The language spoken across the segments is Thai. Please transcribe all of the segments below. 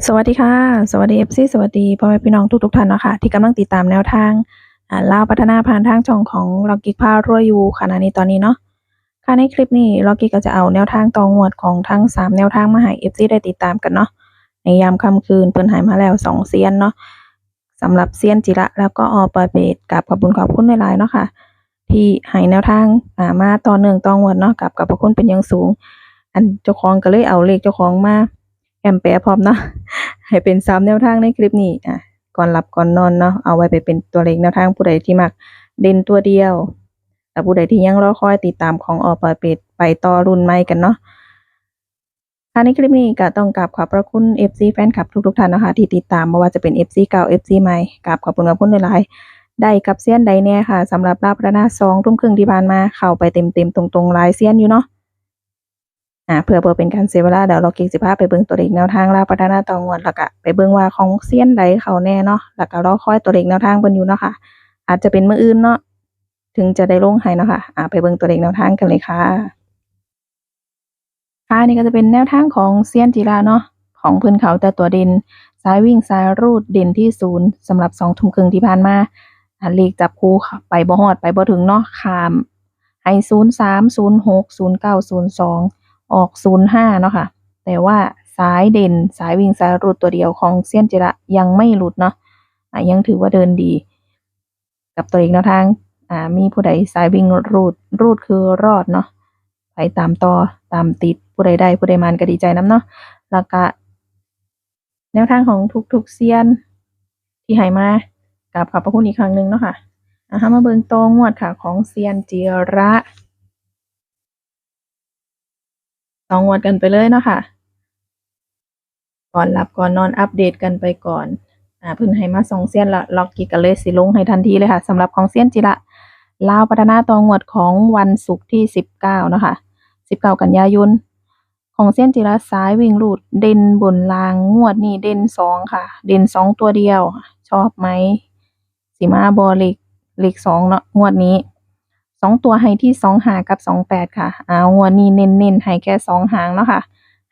สวัสดีค่ะ สวัสดี FC สวัสดีพ่อแม่พี่น้องทุกๆท่านเนาะค่ะที่กำลังติดตามแนวทางอ่าพัฒนาผ่านทางช่องของล็อกกิกพารวยอยู่ขณะนี้ตอนนี้เนาะค่ะในคลิปนี้ล็อกกิกก็จะเอาแนวทางตองวดของทั้ง 3 แนวทางมาให้ FC ได้ติดตามกันเนาะในยามค่ำคืนเพิ่นให้มาแล้ว2เซียนเนาะสำหรับเซียนจิระแล้วก็อปอยเปตกับขอบคุณขอบคุณหลายเนาะค่ะที่ให้แนวทางามาต่อเนื่องตองวดเนาะกับขอบพระคุณเป็นอย่างสูง อันเจ้าของก็เลยเอาเลขเจ้าของมา แอมแปะพร้อมเนาะให้เป็นสามแนวทางในคลิปนี้อะก่อนหลับก่อนนอนเนาะเอาไว้ไปเป็นตัวเลขแนวทางผู้ใดที่มักเด่นตัวเดียวแต่ผู้ใดที่ยังรอคอยติดตามของออปเป็ดไปต่อรุ่นใหม่กันเนาะค่ะในคลิปนี้ก็ต้องกราบขอบพระคุณ FC แฟนคลับทุกๆท่านนะคะ ที่ติดตามไม่ว่าจะเป็น FC เก่า FC ใหม่กราบขอบคุณขอบคุณหลายๆได้กับเซียนใดแน่ค่ะสำหรับลาบระนาสองทุ่มครึ่งที่ผ่านมาเข้าไปเต็มๆตรงๆลายเซียนอยู่เนาะ อ่าเพื่อเพื่อเป็นการเสียเวลาเดี๋ยวเราเก็บสิพาไปเบิ่งตัวเลขแนวทางลาวพัฒนาต่องวดแล้วก็ไปเบิ่งว่าของเซียนใดเขาแน่เนาะแล้วก็รอคอยตัวเลขแนวทางเพิ่นอยู่เนาะค่ะอาจจะเป็นมื้ออื่นเนาะถึงจะได้ลงให้เนาะค่ะอ่าไปเบิ่งตัวเลขแนวทางกันเลยค่ะค่ะนี่ก็จะเป็นแนวทางของเซียนจิราเนาะของพิ่นเขาแต่ตัวเด่นสายวิ่งสายรูดเด่นที่ศูนย์สำหรับ2ทุ่มครึ่งที่ผ่านมาอ่าเลขจับคู่ค่ะไปบ่ฮอดไปบ่ถึงเนาะข้ามให้03 06 09 02อ ออก 05 เนาะค่ะ แต่ว่าสายเด่นสายวิ่งสายรูดตัวเดียวของเซียนจิระยังไม่หลุดเนาะะยังถือว่าเดินดี กับตัวเองแนวทางอ่ามีผู้ใดสายวิ่งรูดรูดคือรอดเนาะไปตามต่อตามติดผู้ใดได้ผู้ใดมันก็ดีใจน้ำเนาะแล้วก็แนวทางของทุกๆเซียนที่ให้มากับขอบพระคุณอีกครั้งหนึ่งเนาะค่ะอะมาเบิงตองวดค่ะของเซียนจิระ ส องงวดกันไปเลยเนาะค่ะ ก่อนหลับก่อนนอนอัปเดตกันไปก่อนอ่าเพิ่นให้มาสองเซียนละล็อกกิกันเลยสิลงให้ทันทีเลยค่ะสำหรับของเซียนจิระลาวพัฒนาตองวดของวันศุกร์ที่สิบเก้าเนาะค่ะสิบเก้ากันยายนของเซียนจิระซ้ายวิ่งรูดเด่นบนรางงวดนี้เด่นสองค่ะ เด่นสองตัวเดียว ชอบไหมสีมาบอเล็กเล็กสองเนาะงวดนี้ สองตัวให้ที่สองหางกับสองแปดค่ะเอางวดนี้เน้นๆให้แค่สองหางเนาะค่ะ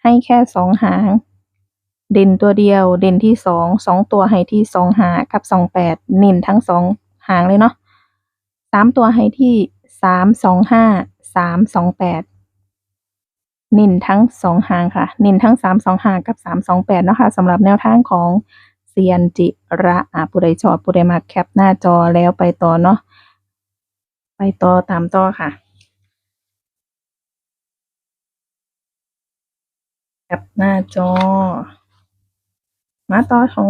ให้แค่สองหาง เด่นตัวเดียว เด่นที่สองสองตัวให้ที่สองหากับสองแปดเน้นทั้งสองหางเลยเนาะสามตัวให้ที่สามสองห้าสามสองแปดเน้นทั้งสองหางค่ะเน้นทั้งสามสองหางกับสามสองแปดเนาะค่ะสำหรับแนวทางของเซียนจิระอะผู้ใดชอบผู้ใดมาแคปหน้าจอแล้วไปต่อเนาะ ไปต่อตามต่อค่ะแคปหน้าจอ มาต่อของ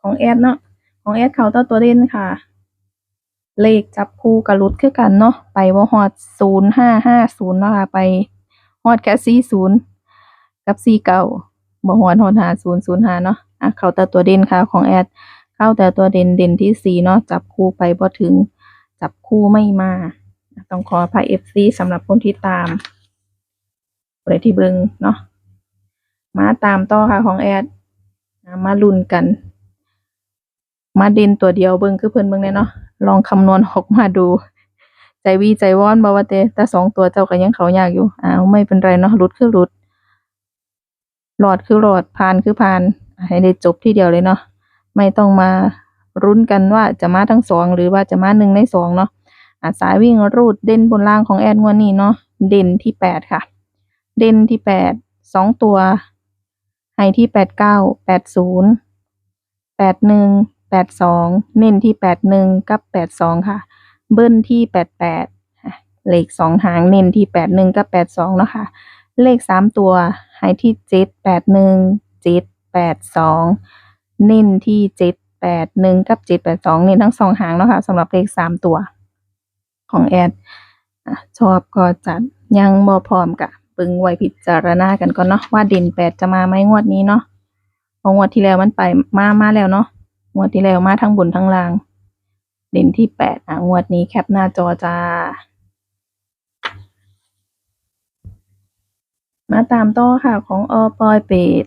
ของแอดเนาะของแอดเขาต่อตัวเด่นค่ะ เลขจับคู่กับรุดคือกันเนาะไปว่าฮอดศูนย์ห้าห้าศูนย์เนาะค่ะไปฮอดแค่สี่ศูนย์กับสี่เก้าบ่ฮอดฮอดหาศูนย์ศูนย์หาเนาะอะเขาแต่ตัวเด่นค่ะของแอดเข้าแต่ตัวเด่นเด่นที่สี่เนาะจับคู่ไปบ่ถึง จับคู่ไม่มา ต้องขออภัย FC สำหรับคนที่ตามเลยที่เบิงเนาะมาตามต่อค่ะของแอดมาลุ้นกัน มาเด่นตัวเดียวเบิงคือเพิ่นเบิงแน่เนาะลองคำนวณออกมาดู ใจวีใจวอนบ่ว่าแต่แต่สองตัวเจ้าก็ยังเขาอยากอยู่อ้าวไม่เป็นไรเนาะรุดคือรุดหลอดคือหลอดผ่านคือผ่านให้ได้จบที่เดียวเลยเนาะไม่ต้องมา รุ้นกันว่าจะมาทั้งสองหรือว่าจะมาหนึ่งในสองเนาะอะสายวิ่งรูดเด่นบนล่างของแอดงวดนี้เนาะเด่นที่แปดค่ะ เด่นที่แปดสองตัวให้ที่แปดเก้าแปดศูนย์แปดหนึ่งแปดสองเน้นที่แปดหนึ่งกับแปดสองค่ะ เบิ้ลที่แปดแปดเลขสองหางเน้นที่แปดหนึ่งกับแปดสองเนาะค่ะ เลขสามตัวให้ที่เจ็ดแปดหนึ่งเจ็ดแปดสองเน้นที่เจ็ด แปดหนึ่งกับเจ็ดแปดสองน้นทั้งสองหางเนาะค่ะสำหรับเลขสามตัว ของแอดชอบก็จัดยังบ่พร้อมกะเบิ่งไว้พิจารณากันก่อนเนาะว่าเด่นแปดจะมาไหมงวดนี้เนาะเพองวดที่แล้วมันไปมามาแล้วเนาะงวดที่แล้วมาทั้งบนทั้งล่าง เด่นที่แปดอะงวดนี้แคปหน้าจอจ้ามาตามต่อค่ะของอปอยเปด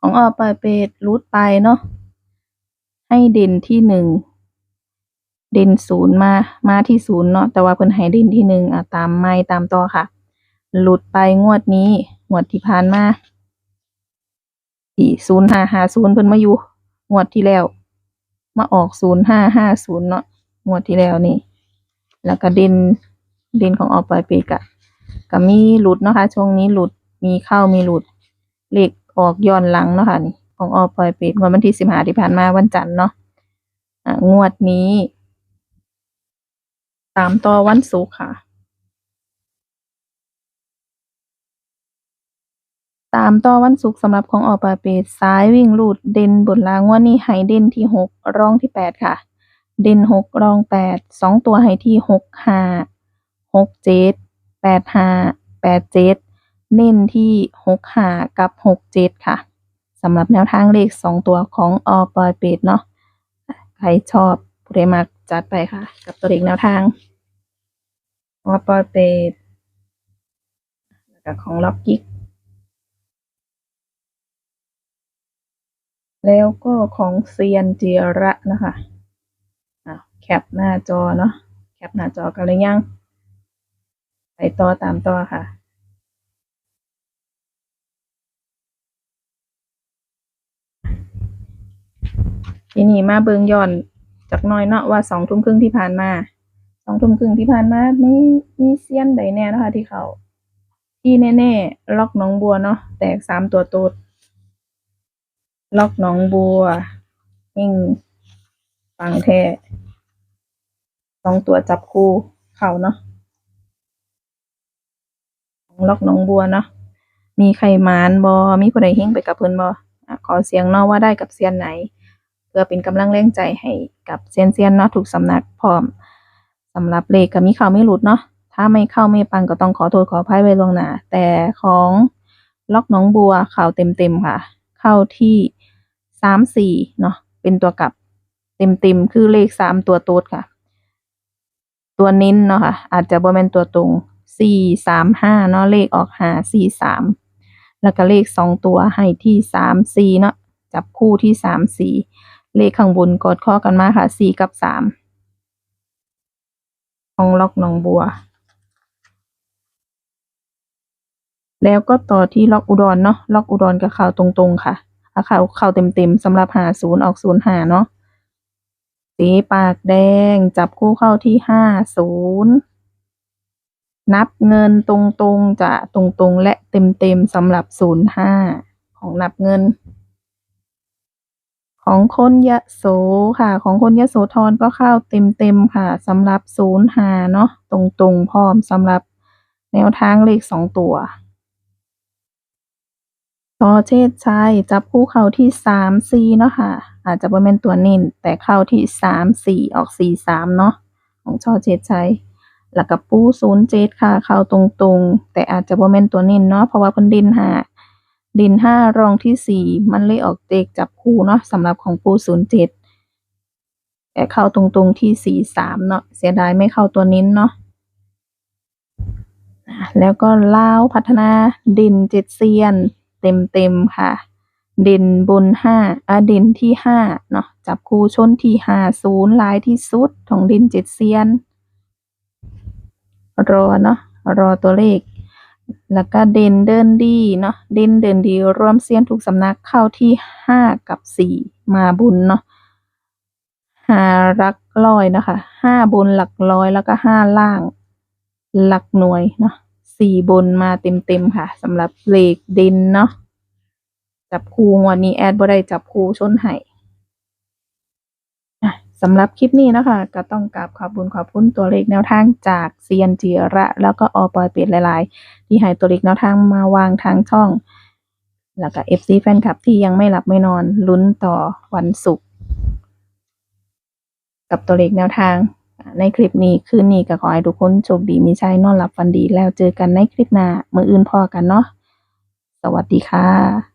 ของอปอยเปดรูดไปเนาะ ให้เด่นที่หนึ่ง เด่นศูนย์มา มาที่ศูนย์เนาะ แต่ว่าเพิ่นให้เด่นที่หนึ่งอะตามไม่ตามต่อค่ะ หลุดไปงวดนี้ งวดที่ผ่านมาที่ศูนย์ห้าห้าศูนย์เพิ่นมาอยู่ งวดที่แล้ว มาออกศูนย์ห้าห้าศูนย์เนาะ งวดที่แล้วนี่ แล้วก็เด่น เด่นของออกปลายปีกะก็มีหลุดเนาะค่ะช่วงนี้หลุด มีเข้ามีหลุด เลขออกย้อนหลังเนาะค่ะนี่ ของออกปลายปีงวดวันที่สิบห้าที่ผ่านมาวันจันทร์เนาะงวดนี้ตามต่อวันศุกร์ค่ะ ตามต่อวันศุกร์สำหรับของออกปลายปีซ้ายวิ่งลูดเด่นบนลางงวดนี้ให้เด่นที่หกรองที่แปดค่ะ เด่นหกรองแปดสองตัวให้ที่หกห้าหกเจ็ดแปดห้าแปดเจ็ดเน้นที่หกห้ากับหกเจ็ดค่ะ สำหรับแนวทางเลขสองตัวของออปอยเปดเนาะใครชอบผู้ใดมักจัดไปค่ะ กับตัวเลขแนวทางออปอยเปดแล้วก็ของล็อกกิกแล้วก็ของเซียนเจียระนะคะอะแคปหน้าจอเนาะแคปหน้าจอกันเลยยัง ไปต่อตามต่อค่ะ ทีนี้มาเบิงย้อนจากน้อยเนาะว่าสองทุ่มครึ่งที่ผ่านมาสองทุ่มครึ่งที่ผ่านมาไมีมีเซียนใดแน่นะคะที่เขาที่แน่ๆ ล็อกน้องบัวเนาะแตกสามตัวโตดล็อกน้องบัวยิ่งฟังแท้สองตัวจับคู่เข่าเนาะล็อกน้องบัวเนาะมีใครมานบอมีผู้ใดเฮงไปกับเพิ่นบอขอเสียงเนาะว่าได้กับเซียนไหน พื่อเป็นกำลังแรงใจให้กับเซียนเซียนเนาะถูกสำนักพร้อมสำหรับเลขก็มีเข้าไม่หลุดเนาะถ้าไม่เข้าไม่ปังก็ต้องขอโทษขออภัยไว้ล่วงหน้าแต่ของล็อกน้องบัวเข่าเต็มๆค่ะ เข้าที่สามสี่เนาะเป็นตัวกลับเต็มๆคือเลขสามตัวโต๊ดค่ะ ตัวเน้นเนาะค่ะ อาจจะบ่แม่นตัวตรงสี่สามห้าเนาะเลขออกหาสี่สามแล้วก็เลขสองตัวให้ที่สามสี่เนาะจับคู่ที่สามสี่ เลขข้างบนกอดข้อกันมาค่ะสี่กับสามของล็อกหนองบัว แล้วก็ต่อที่ล็อกอุดรเนาะล็อกอุดรกับข่าวตรงๆค่ะอาข่าวข่าวเต็มๆสำหรับหาศูนย์ออกศูนย์หาเนาะสีปากแดงจับคู่เข้าที่ห้าศูนย์นับเงินตรงๆจะตรงๆ และเต็มๆสำหรับศูนย์ห้าของนับเงิน ของคนยะโสค่ะ ของคนยะโสธรก็เข้าเต็มๆค่ะสำหรับศูนย์หาเนาะตรงๆพร้อมสำหรับแนวทางเลขสองตัวซอเชษชัยจับคู่เข้าที่สามสี่เนาะค่ะ อาจจะบ่แม่นตัวเน้นแต่เข้าที่สามสี่ออกสี่สามเนาะของชอเชษชัยแล้วก็ปูศูนย์เจ็ดค่ะ เข้าตรงๆ แต่อาจจะบ่แม่นตัวเน้นเนาะเพราะว่าเพิ่นดินหา ดินห้ารองที่สี่มันเลยออกเตกจับคู่เนาะสำหรับของปูศูนย์เจ็ดแต่เข้าตรงๆที่สี่สามเนาะเสียดายไม่เข้าตัวนิ้นเนาะแล้วก็เล่าพัฒนาดินเจ็ดเซียน เต็มเต็มค่ะ ดินบนห้าอะดินที่ห้าเนาะจับคู่ชนที่ห้าศูนย์ลายที่สุดของดินเจ็ดเซียน รอเนาะรอตัวเลข แล้วก็เด่นเดินดีเนาะเด่นเดินดีร่วมเซียนทุกสำนักเข้าที่ห้ากับสี่มาบุญเนาะหารักร้อยนะคะห้าบนหลักร้อยแล้วก็ห้าล่าง หลักหน่วยเนาะสี่บนมาเต็มๆค่ะสำหรับเลขเด่นเนาะจับคู่งวันนี้แอดบ่ได้จับคู่ชนไห่ สำหรับคลิปนี้นะคะก็ต้องกราบขอบคุณขอบคุณตัวเลขแนวทางจากเซียนจีระ แล้วก็อปอยเป็ดหลาย ๆ ที่ให้ตัวเลขแนวทางมาวางทางช่อง แล้วก็ FC แฟนคลับที่ยังไม่หลับไม่นอนลุ้นต่อวันศุกร์กับตัวเลขแนวทาง ในคลิปนี้คืนนี้ก็ขอให้ทุกคนโชคดีมีชัยนอนหลับฝันดีแล้วเจอกันในคลิปหน้ามืออื่นพอกันเนาะสวัสดีค่ะ